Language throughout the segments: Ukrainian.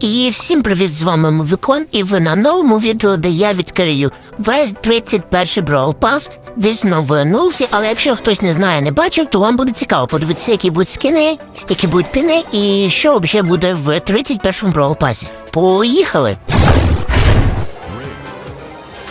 І всім привіт, з вами Мовікон, і ви на новому відео, де я відкрию весь 31 Brawl Pass, десь новий анонсі, але якщо хтось не знає, не бачив, то вам буде цікаво подивитися, які будуть скини, які будуть піни, і що взагалі буде в 31 Brawl Pass. Поїхали!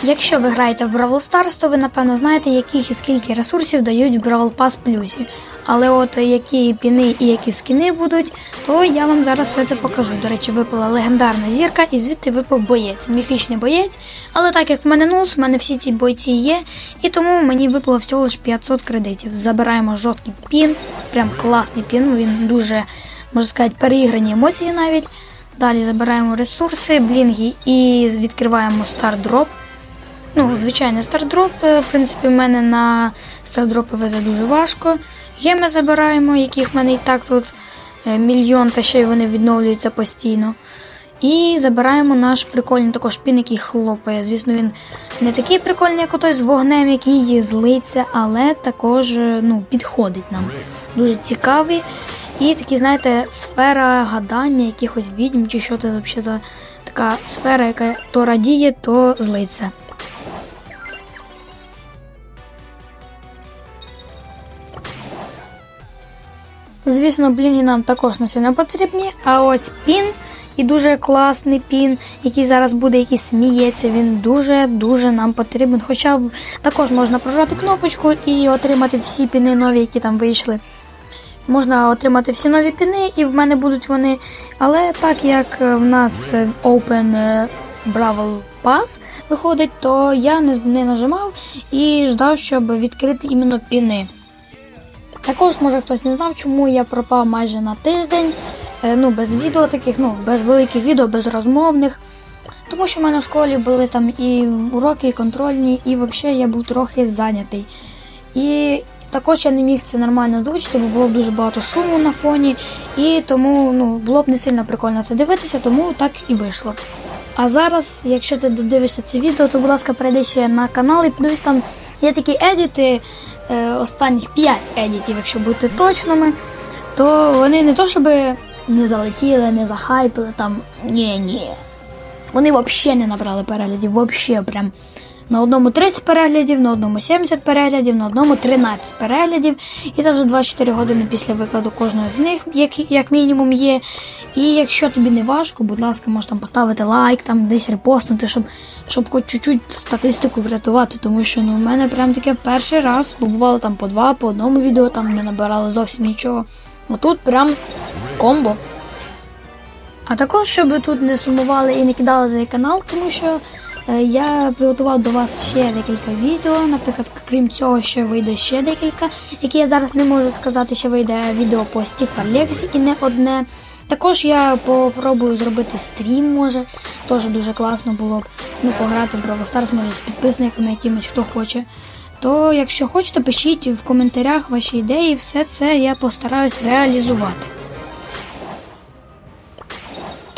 Якщо ви граєте в Brawl Stars, то ви напевно знаєте, яких і скільки ресурсів дають в Brawl Pass плюсі. Але от які піни і які скини будуть, то я вам зараз все це покажу. До речі, випала легендарна зірка і звідти випав боєць, міфічний боєць. Але так як в мене нулс, в мене всі ці бойці є, і тому мені випало всього лише 500 кредитів. Забираємо жорсткий пін, прям класний пін. Він дуже, можна сказати, переіграні емоції навіть. Далі забираємо ресурси, блінги і відкриваємо стардроп. Ну, звичайно, стардроп. е, В принципі, в мене на стардропи везе дуже важко. Геми забираємо, яких в мене і так тут е, мільйон, та ще й вони відновлюються постійно. І забираємо наш прикольний також пін, який хлопає. Звісно, він не такий прикольний, як отой з вогнем, який злиться, але також е, ну, підходить нам. Дуже цікавий. І такий, знаєте, сфера гадання, якихось відьм, чи що це взагалі така сфера, яка то радіє, то злиться. Звісно, блінги нам також не сильно потрібні, а ось пін і дуже класний пін, який зараз буде, який сміється, він дуже-дуже нам потрібен. Хоча також можна прожати кнопочку і отримати всі піни нові, які там вийшли. Можна отримати всі нові піни, і в мене будуть вони. Але так як е, в нас е, Open е, Brawl Pass виходить, то я не нажимав і ждав, щоб відкрити іменно піни. Також, може хтось не знав, чому я пропав майже на тиждень. е, Ну, без відео таких, ну, без великих відео, без розмовних. Тому що в мене в школі були там і уроки, і контрольні, і взагалі я був трохи зайнятий. І також я не міг це нормально озвучити, бо було б дуже багато шуму на фоні, і тому ну, було б не сильно прикольно це дивитися, тому так і вийшло. А зараз, якщо ти додивишся це відео, то, будь ласка, перейди ще на канал і подивись там є такі едіти, останніх 5 едітів, якщо бути точними, то вони не то, щоб не залетіли, не захайпили там. Ні, ні. Вони взагалі не набрали переглядів, взагалі прям. На одному 30 переглядів, на одному 70 переглядів, на одному 13 переглядів. І це вже 24 години після викладу кожного з них, як, як мінімум, є. І якщо тобі не важко, будь ласка, можеш там поставити лайк, там десь репостнути, щоб, щоб хоч чуть-чуть статистику врятувати. Тому що ну, в мене прям таке перший раз, бо бувало там по два, по одному відео там не набирали зовсім нічого. А тут прям комбо. А також, щоб ви тут не сумували і не кидали за канал, тому що я приготував до вас ще декілька відео. Наприклад, крім цього, ще вийде ще декілька, які я зараз не можу сказати, що вийде відео по Стіфа Лексі і не одне. Також я попробую зробити стрім, може. Теж дуже класно було б ну, пограти в Brawl Stars, може, з підписниками якимось, хто хоче. То, якщо хочете, пишіть в коментарях ваші ідеї, все це я постараюсь реалізувати.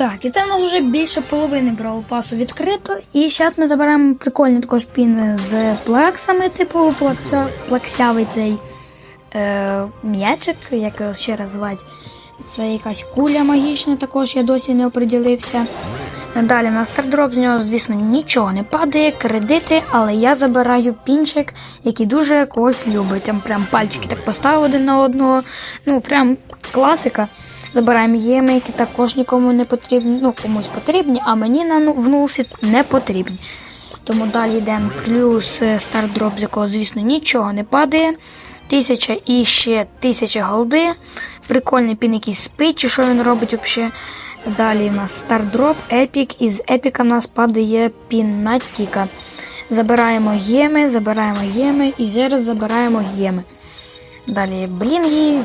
Так, і це в нас вже більше половини Brawl пасу відкрито. І зараз ми забираємо прикольний також пін з плексами, типу плекса, плексявий цей е, м'ячик, як його ще раз звати. Це якась куля магічна, також я досі не оприділився. Далі на стардроп з нього, звісно, нічого не падає, кредити, але я забираю пінчик, який дуже когось любить. Там прям пальчики так поставив один на одного. Ну, прям класика. Забираємо єми, які також нікому не потрібні, ну комусь потрібні, а мені на ну- в не потрібні. Тому далі йдемо плюс е, стардроп, з якого, звісно, нічого не падає. Тисяча і ще тисяча голди. Прикольний пін якийсь спить, чи що він робить взагалі. Далі у нас стардроп, епік. Із епіка в нас падає пін на. Забираємо геми, забираємо геми і зараз забираємо геми. Далі блінги,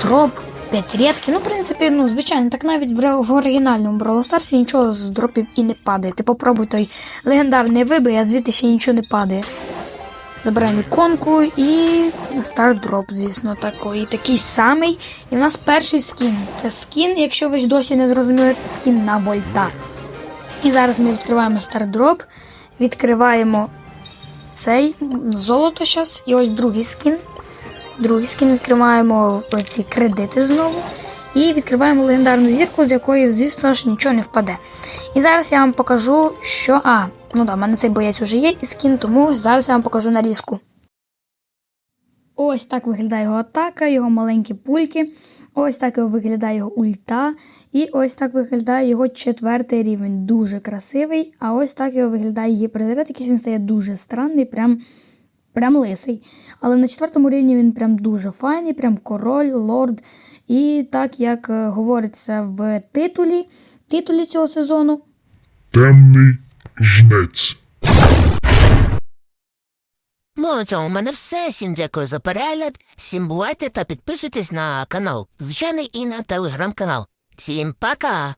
дроп, 5 рідки. Ну, в принципі, ну, звичайно, так навіть в, оригінальному Brawl Stars нічого з дропів і не падає. Ти попробуй той легендарний вибий, а звідти ще нічого не падає. Забираємо іконку і старт дроп, звісно, такий, такий самий. І в нас перший скін. Це скін, якщо ви ж досі не зрозуміли, це скін на вольта. І зараз ми відкриваємо старт дроп, відкриваємо цей золото зараз. І ось другий скін. Другий скін відкриваємо ці кредити знову. І відкриваємо легендарну зірку, з якої, звісно ж, нічого не впаде. І зараз я вам покажу, що. А, ну да, в мене цей боєць уже є і скін, тому зараз я вам покажу нарізку. Ось так виглядає його атака, його маленькі пульки. Ось так його виглядає його ульта. І ось так виглядає його четвертий рівень. Дуже красивий. А ось так його виглядає гіперзаряд, якийсь він стає дуже странний, прям, прям лисий. Але на четвертому рівні він прям дуже файний, прям король, лорд. І так як е, говориться в титулі, титулі цього сезону, Темний жнець. Ну, на цьому в мене все. Всім дякую за перегляд. Всім бувайте та підписуйтесь на канал. Звичайний і на телеграм-канал. Всім пока!